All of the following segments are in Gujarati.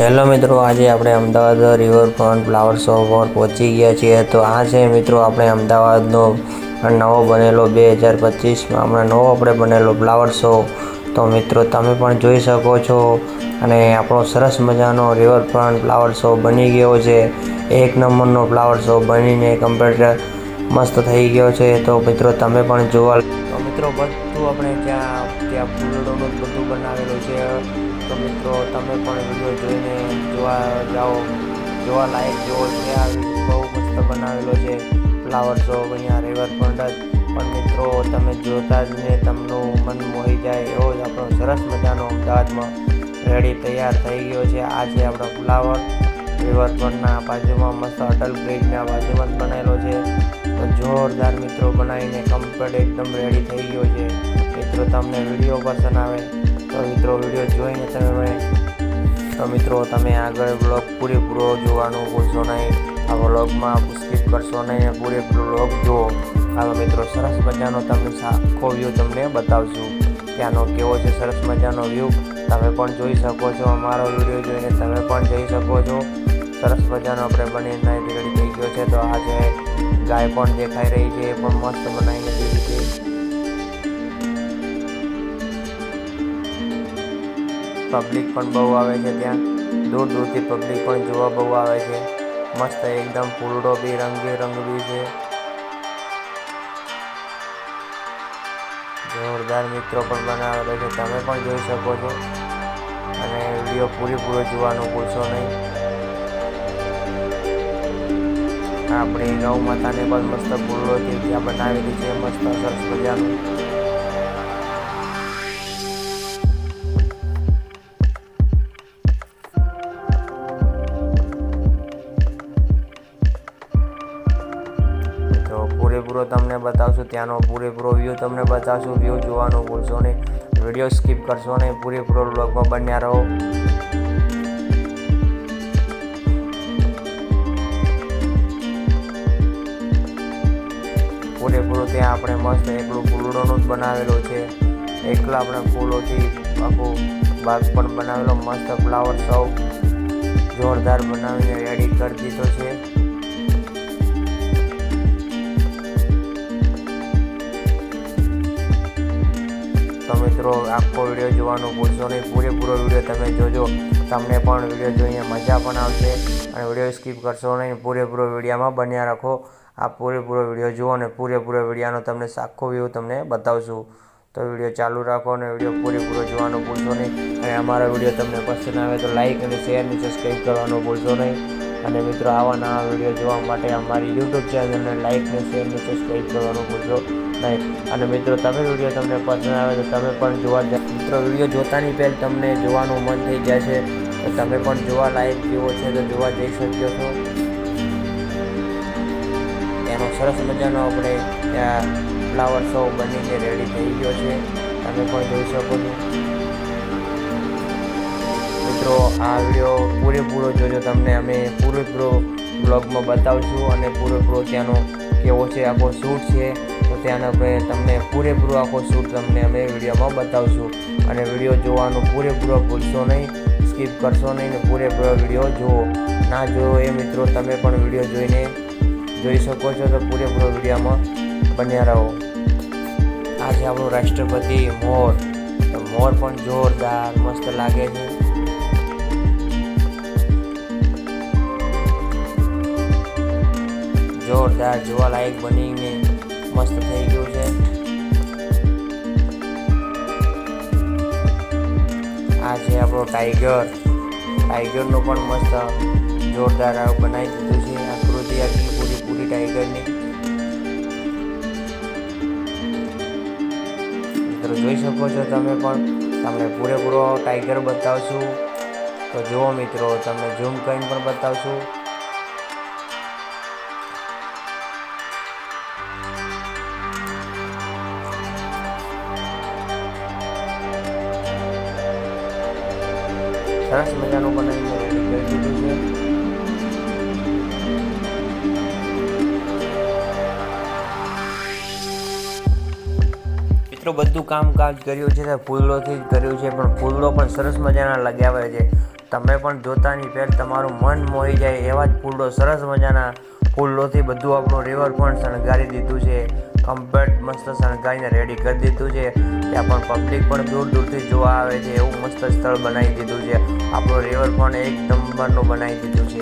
હેલો મિત્રો, આજે આપણે અમદાવાદ રિવરફ્રન્ટ ફ્લાવર શો પર પહોંચી ગયા છીએ. તો આ છે મિત્રો આપણે અમદાવાદનો નવો બનેલો બે હજાર પચીસમાં હમણાં નવો આપણે બનેલો ફ્લાવર શો તો મિત્રો, તમે પણ જોઈ શકો છો અને આપણો સરસ મજાનો રિવરફ્રન્ટ ફ્લાવર શો બની ગયો છે. એક નંબરનો ફ્લાવર શો બનીને કમ્પ્લીટ મસ્ત થઈ ગયો છે. તો મિત્રો, તમે પણ જોવા તો મિત્રો, બધું આપણે ત્યાં ત્યાં બધું બનાવેલું છે. તો મિત્રો, તમે પણ વીડિયો જોઈને જોવા જાઓ, જોવા લાયક જેવો છે. આ બહુ મસ્ત બનાવેલો છે. ફ્લાવર શો અહીંયા રિવરફ્રન્ટ જ પણ મિત્રો, તમે જોતા જ ને તમનું મન મોહી જાય એવો જ આપણો સરસ મજાનો અમદાવાદમાં રેડી તૈયાર થઈ ગયો છે. આ છે આપણો ફ્લાવર રિવરફ્રન્ટના બાજુમાં મસ્ત અટલ બ્રિજના બાજુમાં જ બનાવેલો છે. તો જોરદાર મિત્રો, બનાવીને કમ્પ્લીટ એકદમ રેડી થઈ ગયો છે. મિત્રો, તમને વીડિયો પસંદ આવે તો મિત્રો વીડિયો જોઈને તમે તો મિત્રો તમે આગળ બ્લોગ પૂરેપૂરો જોવાનું ભૂલશો નહીં. આ વ્લોગમાં સ્કીપ કરશો નહીં પૂરેપૂરો બ્લોગ જુઓ. હવે મિત્રો, સરસ મજાનો તમને આખો વ્યૂ તમને બતાવશું. ત્યાંનો કેવો છે સરસ મજાનો વ્યૂ તમે પણ જોઈ શકો છો અમારો વીડિયો જોઈને તમે પણ જઈ શકો છો. સરસ મજાનો આપણે બનીને રેડી થઈ ગયો છે. તો આજે ગાય પણ દેખાઈ રહી છે, એ પણ મસ્ત બનાવીને દીધી. છે પબ્લિક પણ બહુ આવે છે ત્યાં. દૂર દૂરથી પબ્લિક પણ જોવા બહુ આવે છે. મસ્ત એકદમ ફૂલડો બી, રંગબેરંગી છે. જોરદાર મિત્રો પણ બનાવેલો છે. તમે પણ જોઈ શકો છો. અને વીડિયો પૂરેપૂરો જોવાનું ભૂલશો નહીં. આપણી ગૌ માતાને પણ મસ્ત ફૂલોથી ત્યાં બનાવેલી છે, મસ્ત સરસ મજાનું. બતાવશું. ત્યાંનો પૂરેપૂરો વ્યૂ તમને બતાવશું. વ્યૂ જોવાનું ભૂલશો નહીં. વીડિયો સ્કીપ કરશો નહીં. પૂરેપૂરો બ્લોગમાં બન્યા રહો. પૂરેપૂરો ત્યાં આપણે મસ્ત એકલું ફૂલડોનું જ બનાવેલું છે. એકલા આપણે ફૂલોથી આખું બાગ પણ બનાવેલો. મસ્ત ફ્લાવર સૌ જોરદાર બનાવીને રેડી કરી દીધો છે. તો મિત્રો, આખો વીડિયો જોવાનો ભૂલશો નહીં. પૂરેપૂરો વીડિયો તમે જોજો. તમને પણ વીડિયો જોઈને મજા પણ આવશે અને વીડિયો સ્કીપ કરશો નહીં. પૂરેપૂરો વિડીયોમાં બન્યા રાખો. આ પૂરેપૂરો વીડિયો જુઓ અને પૂરેપૂરો વિડીયોનો તમને આખો વ્યૂ તમને બતાવશું. તો વીડિયો ચાલુ રાખો અને વીડિયો પૂરેપૂરો જોવાનો ભૂલશો નહીં. અને અમારો વીડિયો તમને પસંદ આવે તો લાઇક અને શેર અને સબસ્ક્રાઈબ કરવાનું ભૂલશો નહીં. અને મિત્રો, આવા નવા વીડિયો જોવા માટે અમારી યુટ્યુબ ચેનલને લાઇક અને શેર ને સબસ્ક્રાઈબ કરવાનું ભૂલશો. નહીં. અને મિત્રો, તમે વીડિયો તમને પસંદ આવે તો તમે પણ જોવા મિત્રો, વીડિયો જોતાની પહેલ તમને જોવાનું મન થઈ જશે તો તમે પણ જોવા લાયક જેવો છે તો જોવા જઈ શક્યો છો એનો સરસ મજાનો આપણે ત્યાં ફ્લાવર શો બનીને રેડી થઈ ગયો છે. તમે પણ જોઈ શકો છો. મિત્રો, આ વીડિયો પૂરેપૂરો જોજો. તમને અમે પૂરેપૂરો બ્લોગમાં બતાવશું અને પૂરેપૂરો ત્યાંનો કેવો છે, આખો શૂટ છે. તો અમે તમને પૂરેપૂરો આખો શૂટ તમને અમે વિડીયોમાં બતાવશું. અને વીડિયો જોવાનું પૂરેપૂરો ભૂલશો નહીં, સ્કીપ કરશો નહીં ને પૂરેપૂરો વીડિયો જુઓ. ના જુઓ એ મિત્રો, તમે પણ વીડિયો જોઈને જોઈ શકો છો તો પૂરેપૂરો વિડીયોમાં બન્યા રહો. આજે આપણું રાષ્ટ્રપતિ મોર. તો મોર પણ જોરદાર મસ્ત લાગે છે. જોરદાર જોવાલાયક બનીને મસ્ત થઈ ગયું છે આ છે આપણો ટાઈગર ટાઈગરનું પણ મસ્ત જોરદાર બનાવી દીધું છે. આકૃતિ આખી પૂરી પૂરી ટાઈગરની મિત્રો જોઈ શકો છો તમે પણ. તમને પૂરેપૂરો ટાઈગર બતાવશું. તો જુઓ મિત્રો, તમને ઝૂમ કરીને પણ બતાવશું. સરસ મજાનું દીધું છે. મિત્રો, બધું કામકાજ કર્યું છે ફૂલોથી જ કર્યું છે, પણ ફૂલો પણ સરસ મજાના લગાવે છે. તમે પણ જોતાની પહેલ તમારું મન મોહી જાય એવા જ ફૂલો સરસ મજાના ફૂલોથી બધું આપણું રિવરફ્રન્ટ શણગારી દીધું છે. કમ્પ્લેટ મસ્ત શણગાઈને રેડી કરી દીધું છે. ત્યાં પણ પબ્લિક પણ દૂર દૂરથી જોવા આવે છે, એવું મસ્ત સ્થળ બનાવી દીધું છે. આપણું પણ એક નંબરનું બનાવી દીધું છે.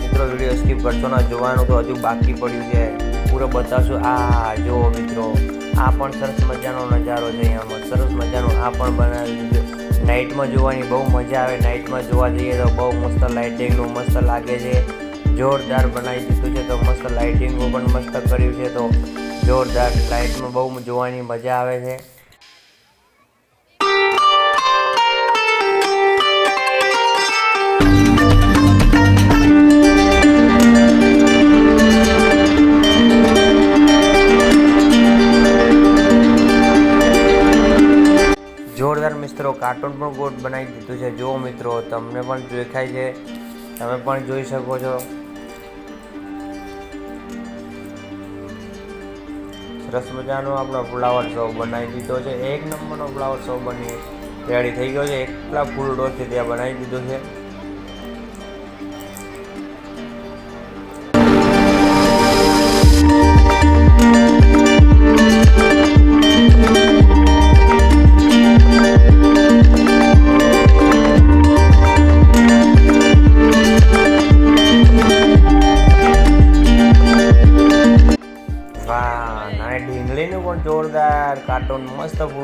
મિત્રો વીડિયો સ્કીપ કરશો ના, જોવાનું તો હજુ બાકી પડ્યું છે. પૂરો બતાવશું. આ, જુઓ મિત્રો, આ પણ સરસ મજાનો નજારો છે અહીંયા સરસ મજાનો આ પણ બનાવી દીધું. નાઇટમાં જોવાની બહુ મજા આવે. નાઇટમાં જોવા જઈએ તો બહુ મસ્ત લાઇટિંગનું મસ્ત લાગે છે. જોરદાર બનાવી દીધું છે તો મસ્ત લાઇટિંગનું પણ મસ્ત કર્યું છે તો જોરદાર. લાઇટમાં બહુ જોવાની મજા આવે છે. જોરદાર મિત્રો, કાર્ટૂન પણ ગોટ બનાવી દીધું છે. જુઓ મિત્રો, તમને પણ દેખાય છે. તમે પણ જોઈ શકો છો. સરસ મજાનો આપણો ફ્લાવર શો બનાવી દીધો છે. એક નંબરનો ફ્લાવર શો બની રેડી થઈ ગયો છે. એકલા ફૂલ ડોરથી ત્યાં બનાવી દીધો છે.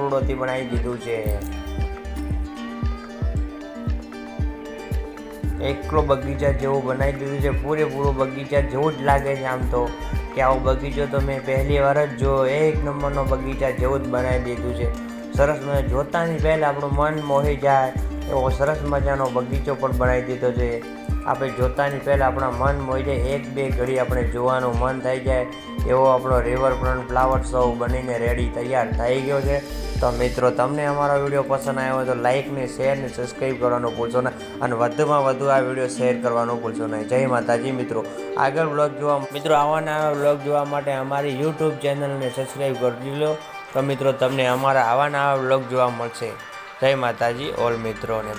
મસ્ત બનાવી દીધું છે. એકલો બગીચા જેવું બનાવી દીધું છે. પૂરેપૂરો બગીચા જેવું જ લાગે છે આમ તો. કે આવો બગીચો તો મેં પહેલી વાર જ જો એક નંબરનો બગીચા જેવું જ બનાવી દીધું છે. સરસ મને જોતાની પહેલાં આપણું મન મોહી જાય એવો સરસ મજાનો બગીચો પણ બનાવી દીધો છે. આપણે જોતાની પહેલાં આપણા મન મોઈ જાય એક બે ઘડી આપણે જોવાનું મન થઈ જાય. એવો આપણો રિવરફ્રન્ટ ફ્લાવર શો બનીને રેડી તૈયાર થઈ ગયો છે. તો મિત્રો, તમને અમારો વીડિયો પસંદ આવ્યો હોય તો લાઇક ને શેર ને સબસ્ક્રાઈબ કરવાનું ભૂલશો નહીં અને વધુમાં વધુ આ વીડિયો શેર કરવાનું ભૂલશો નહીં જય માતાજી મિત્રો. આગળ બ્લોગ જોવા મિત્રો આવા નવા બ્લોગ જોવા માટે અમારી યુટ્યુબ ચેનલને સબસ્ક્રાઈબ કરી લો. તો મિત્રો, તમને અમારા આવા નવા બ્લોગ જોવા મળશે. જય માતાજી, ઓલ મિત્રોને